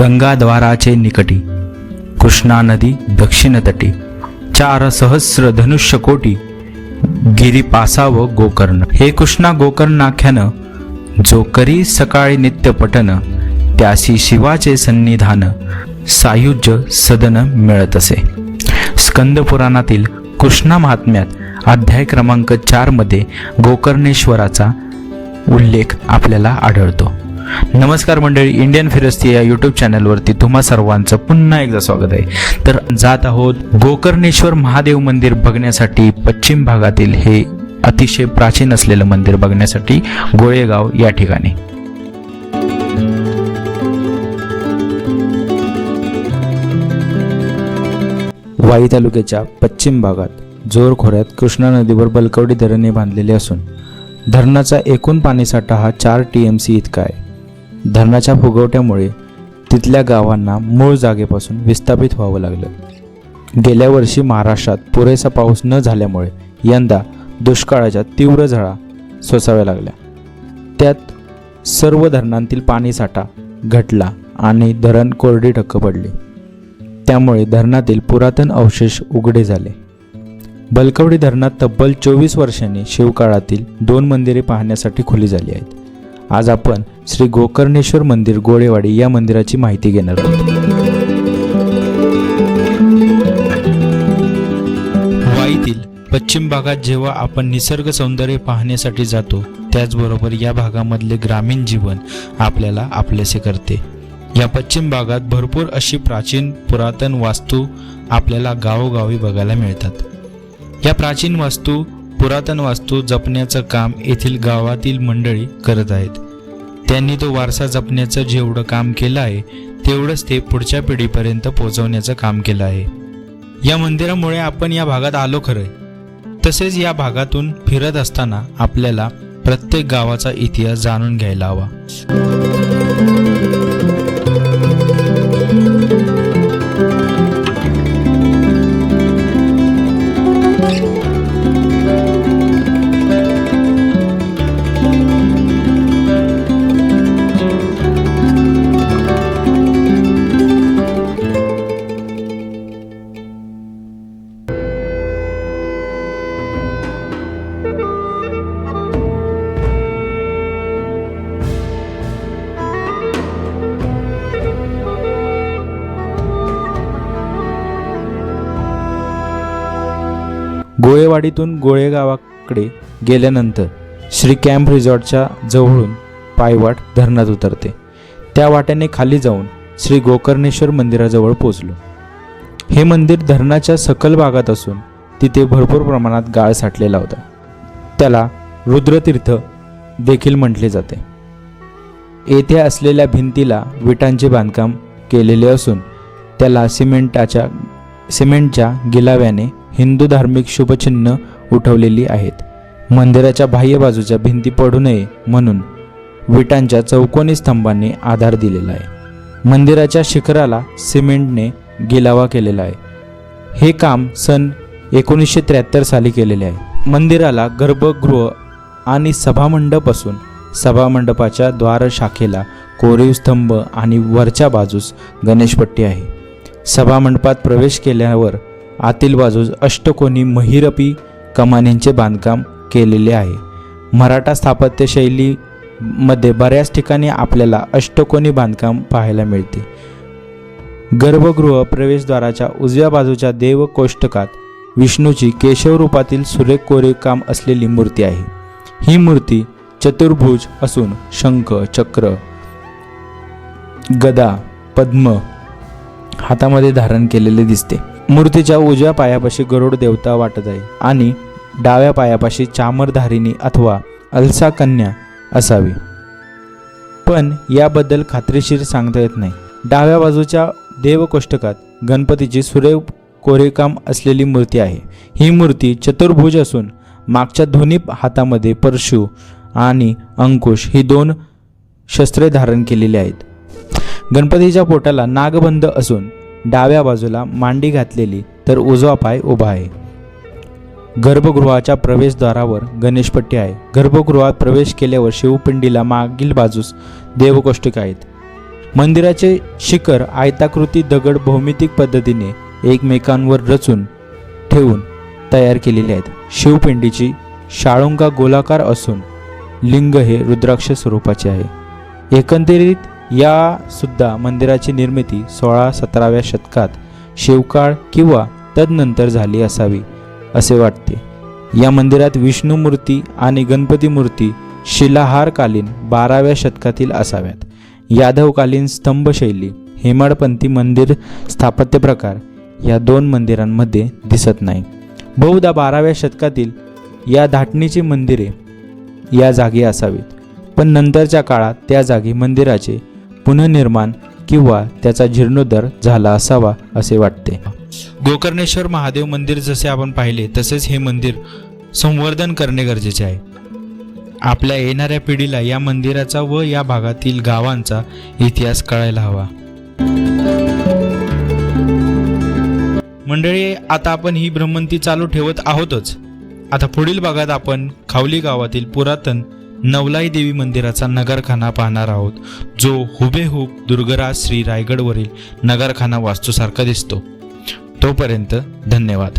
गंगाद्वाराचे निकटी कृष्णा नदी दक्षिणतटी चार सहस्र धनुष्य कोटी गिरी गोकर्ण. हे कृष्णा गोकर्णाख्यानं जो करी सकाळी नित्य पठन त्यासी शिवाचे सन्निधान सायुज्य सदन मिळत असे. स्कंद पुराणातील कृष्णा महात्म्यात अध्याय क्रमांक चारमध्ये गोकर्णेश्वराचा उल्लेख आपल्याला आढळतो. नमस्कार मंडळी इंडियन फिरस्ती या यूट्यूब चॅनलवरती तुम्हा सर्वांचं पुन्हा एकदा स्वागत आहे. तर जात आहोत गोकर्णेश्वर महादेव मंदिर बघण्यासाठी पश्चिम भागातील हे अतिशय प्राचीन असलेलं मंदिर बघण्यासाठी गोळेगाव या ठिकाणी. वाई तालुक्याच्या पश्चिम भागात जोर खोऱ्यात कृष्णा नदीवर बलकवडी धरणे बांधलेले असून धरणाचा एकूण पाणीसाठा हा चार टी एम सी इतका आहे. धरणाच्या फुगवट्यामुळे तिथल्या गावांना मूळ जागेपासून विस्थापित व्हावं लागलं. गेल्या वर्षी महाराष्ट्रात पुरेसा पाऊस न झाल्यामुळे यंदा दुष्काळाच्या तीव्र झळा सोसाव्या लागल्या. त्यात सर्व धरणांतील पाणीसाठा घटला आणि धरण कोरडी ढक्क पडली. त्यामुळे धरणातील पुरातन अवशेष उघडे झाले. बलकवडी धरणात तब्बल चोवीस वर्षांनी शिवकाळातील दोन मंदिरे पाहण्यासाठी खुली झाली आहेत. आज आपण श्री गोकर्णेश्वर मंदिर गोळेवाडी या मंदिराची माहिती घेणार आहोत. वाईतील पश्चिम भागात जेव्हा आपण निसर्ग सौंदर्य पाहण्यासाठी जातो त्याचबरोबर या भागामधले ग्रामीण जीवन आपल्याला आपलेसे करते. या पश्चिम भागात भरपूर अशी प्राचीन पुरातन वास्तू आपल्याला गावोगावी बघायला मिळतात. या प्राचीन वास्तू पुरातन वास्तू जपण्याचं काम येथील गावातील मंडळी करत आहेत. त्यांनी तो वारसा जपण्याचं जेवढं काम केलं आहे तेवढंच ते पुढच्या पिढीपर्यंत पोहोचवण्याचं काम केलं आहे. या मंदिरामुळे आपण या भागात आलो खरं तसेच या भागातून फिरत असताना आपल्याला प्रत्येक गावाचा इतिहास जाणून घ्यायला हवा. गोळेवाडीतून गोळेगावाकडे गेल्यानंतर श्री कॅम्प रिसॉर्टच्या जवळून पायवाट धरणात उतरते. त्या वाट्याने खाली जाऊन श्री गोकर्णेश्वर मंदिराजवळ पोचलो हे मंदिर धरणाच्या सकल भागात असून तिथे भरपूर प्रमाणात गाळ साठलेला होता. त्याला रुद्रतीर्थ देखील म्हटले जाते. येथे असलेल्या भिंतीला विटांचे बांधकाम केलेले असून त्याला सिमेंटाच्या सिमेंटच्या गिलाव्याने हिंदू धार्मिक शुभचिन्ह उठवलेली आहेत. मंदिराच्या बाह्य बाजूच्या भिंती पडू नये म्हणून विटांच्या चौकोनी स्तंभांनी आधार दिलेला आहे. मंदिराच्या शिखराला सिमेंटने गिलावा केलेला आहे. हे काम सन एकोणीसशे त्र्याहत्तर साली केलेले आहे. मंदिराला गर्भगृह आणि सभामंडप असून सभामंडपाच्या द्वारशाखेला कोरीव स्तंभ आणि वरच्या बाजूस गणेशपट्टी आहे. सभामंडपात प्रवेश केल्यावर आतील बाजूस अष्टकोनी महिरपी कमानींचे बांधकाम केलेले आहे. मराठा स्थापत्यशैलीमध्ये बऱ्याच ठिकाणी आपल्याला अष्टकोनी बांधकाम पाहायला मिळते. गर्भगृह प्रवेशद्वाराच्या उजव्या बाजूच्या देवकोष्टकात विष्णूची केशव रूपातील सुरेख कोरीवकाम असलेली मूर्ती आहे. ही मूर्ती चतुर्भुज असून शंख चक्र गदा पद्म हातामध्ये धारण केलेले दिसते. मूर्तीच्या उजव्या पायापाशी गरुड देवता वाटत आहे आणि डाव्या पायापाशी चामरधारिणी अथवा अलसा कन्या असावी. पण याबद्दल खात्रीशीर सांगता येत नाही. डाव्या बाजूच्या देवकोष्टकात गणपतीची सुरेव कोरेकाम असलेली मूर्ती आहे. ही मूर्ती चतुर्भुज असून मागच्या दोन्ही हातामध्ये परशु आणि अंकुश ही दोन शस्त्रे धारण केलेली आहेत. गणपतीच्या पोटाला नागबंध असून डाव्या बाजूला मांडी घातलेली तर उजवा पाय उभा आहे. गर्भगृहाच्या प्रवेशद्वारावर गणेशपट्टी आहे. गर्भगृहात प्रवेश केल्यावर शिवपिंडीला मागील बाजूस देवकोष्टिका आहेत. मंदिराचे शिखर आयताकृती दगड भौमितिक पद्धतीने एकमेकांवर रचून ठेवून तयार केलेले आहेत. शिवपिंडीची शाळुंगा गोलाकार असून लिंग हे रुद्राक्ष स्वरूपाचे आहे. एकंदरीत या सुद्धा मंदिराची निर्मिती सोळा सतराव्या शतकात शिवकाळ किंवा तदनंतर झाली असावी असे वाटते. या मंदिरात विष्णू मूर्ती आणि गणपती मूर्ती शिलाहारकालीन बाराव्या शतकातील असाव्यात. यादवकालीन स्तंभशैली हेमाडपंथी मंदिर स्थापत्य प्रकार या दोन मंदिरांमध्ये दिसत नाही. बहुधा बाराव्या शतकातील या धाटणीची मंदिरे या जागी असावीत. पण नंतरच्या काळात त्या जागी मंदिराचे पुनर्निर्माण किंवा त्याचा जीर्णोद्धार झाला असावा असे वाटते. गोकर्णेश्वर महादेव मंदिर जसे आपण पाहिले तसेच हे मंदिर संवर्धन करणे गरजेचे आहे. आपल्या येणाऱ्या पिढीला या मंदिराचा व या भागातील गावांचा इतिहास कळायला हवा. मंडळी आता आपण ही भ्रमंती चालू ठेवत आहोतच. आता पुढील भागात आपण खावली गावातील पुरातन नवलाई देवी मंदिराचा नगरखाना पाहणार आहोत जो हुबेहूब दुर्गराज श्री रायगडवरील नगरखाना वास्तूसारखा दिसतो. तोपर्यंत धन्यवाद.